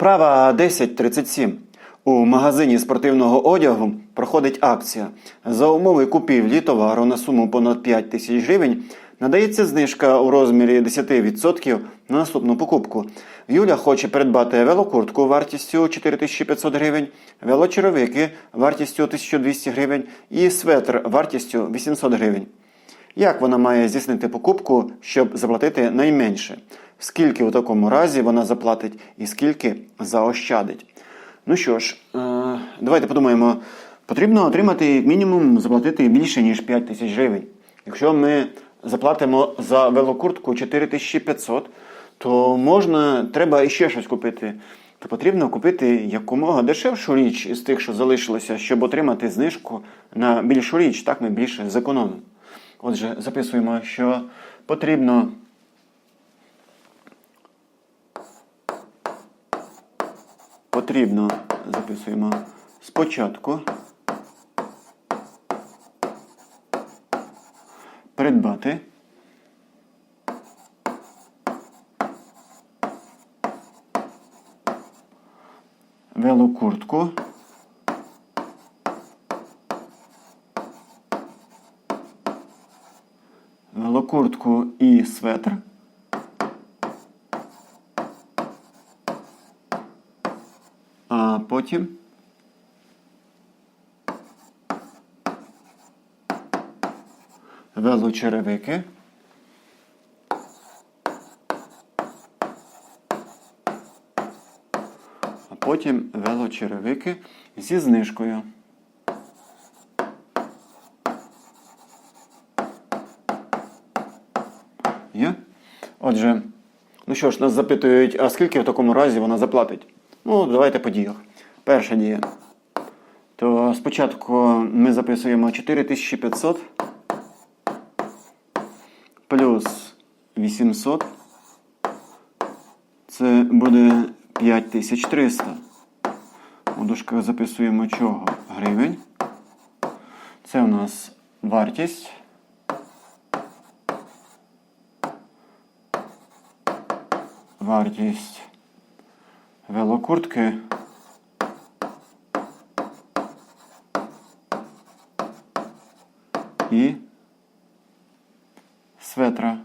Вправа 10.37. У магазині спортивного одягу проходить акція. За умови купівлі товару на суму понад 5 тисяч гривень надається знижка у розмірі 10% на наступну покупку. Юля хоче придбати велокуртку вартістю 4500 гривень, велочеровики вартістю 1200 гривень і светр вартістю 800 гривень. Як вона має здійснити покупку, щоб заплатити найменше? Скільки у такому разі вона заплатить і скільки заощадить? Ну що ж, е, давайте подумаємо. Потрібно отримати мінімум заплатити більше, ніж 5 тисяч гривень. Якщо ми заплатимо за велокуртку 4500, то можна, треба іще щось купити. То потрібно купити якомога дешевшу річ із тих, що залишилося, щоб отримати знижку на більшу річ. Так ми більше зекономимо. Отже, записуємо, що потрібно потрібно записуємо спочатку придбати велокуртку велокуртку і светр. А потім велочеревики. А потім велочеревики зі знижкою. Є? Отже, ну що ж, нас запитують, а скільки в такому разі вона заплатить? Ну, давайте по діях. Перша дія. То спочатку ми записуємо 4500 плюс 800. Це буде 5300. У дужках записуємо чого? Гривень. Це у нас вартість. Вартість велокуртки. І светра.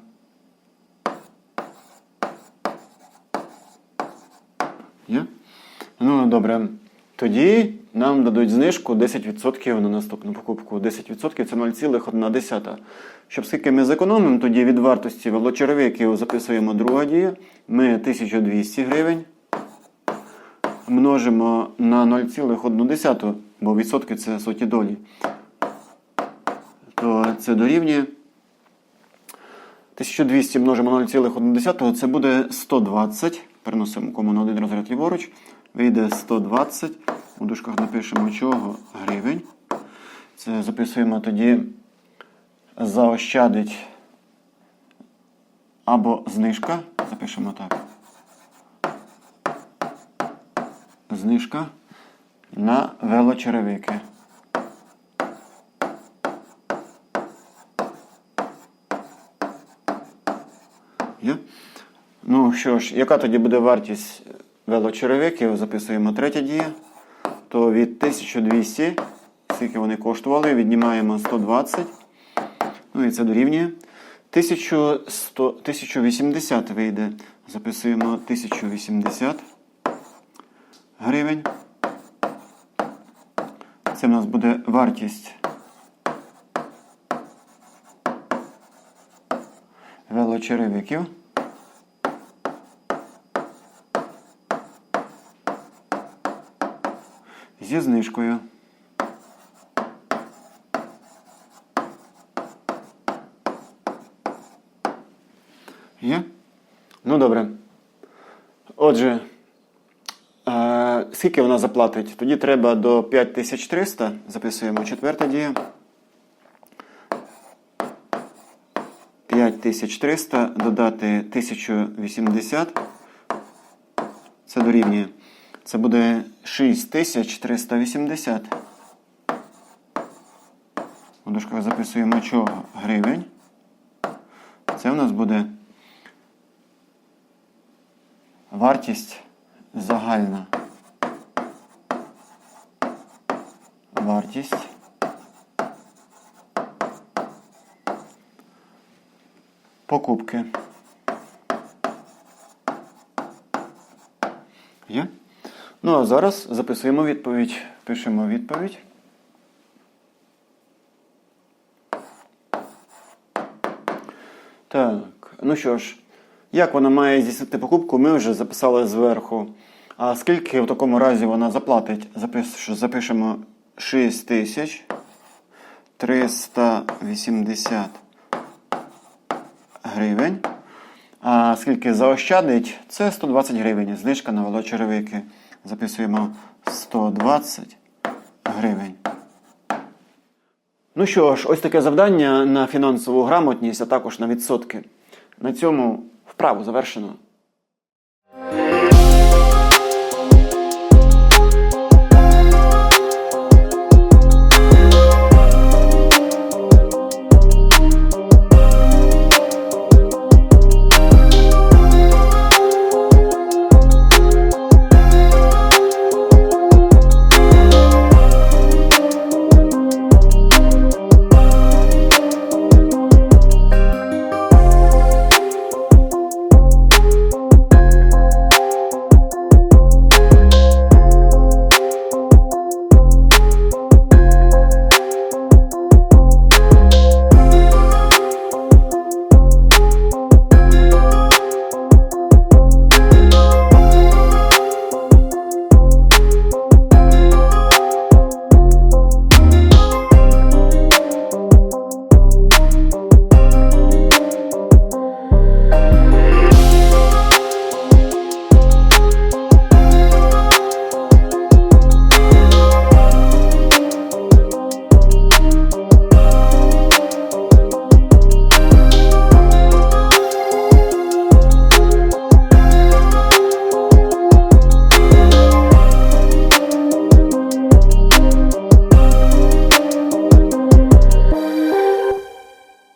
Є? Ну, добре. Тоді нам дадуть знижку 10% на наступну покупку. 10% це 0,1. Щоб скільки ми зекономимо, тоді від вартості велочеревиків записуємо друга дія. Ми 1200 гривень множимо на 0,1, бо відсотки це соті долі. То це дорівнює 1200 множимо 0,1, це буде 120. Переносимо кому на один розряд ліворуч. Вийде 120. У дужках напишемо чого гривень. Це записуємо тоді заощадить або знижка. Запишемо так. Знижка на велочеревики. Є? Ну що ж, яка тоді буде вартість велочеревиків? Записуємо третя дія. То від 1200, скільки вони коштували, віднімаємо 120. Ну і це дорівнює. 1100, 1080 вийде. Записуємо 1080 гривень. Це в нас буде вартість велочеревиків. Зі знижкою. Є? Ну добре. Отже, е, скільки вона заплатить? Тоді треба до 5300. Записуємо четверта дія. 5300 додати 1080. Це дорівнює. Це буде 6380. У дужках записуємо чого? Гривень. Це у нас буде вартість Загальна вартість. Покупки. Є? Ну а зараз записуємо відповідь. Пишемо відповідь. Так, ну що ж, як вона має здійснити покупку, ми вже записали зверху. А скільки в такому разі вона заплатить? Запиш, запишемо 6380 гривень. А скільки заощадить? Це 120 гривень. Знижка на волочеревики. Записуємо 120 гривень. Ну що ж, ось таке завдання на фінансову грамотність, а також на відсотки. На цьому вправу завершено.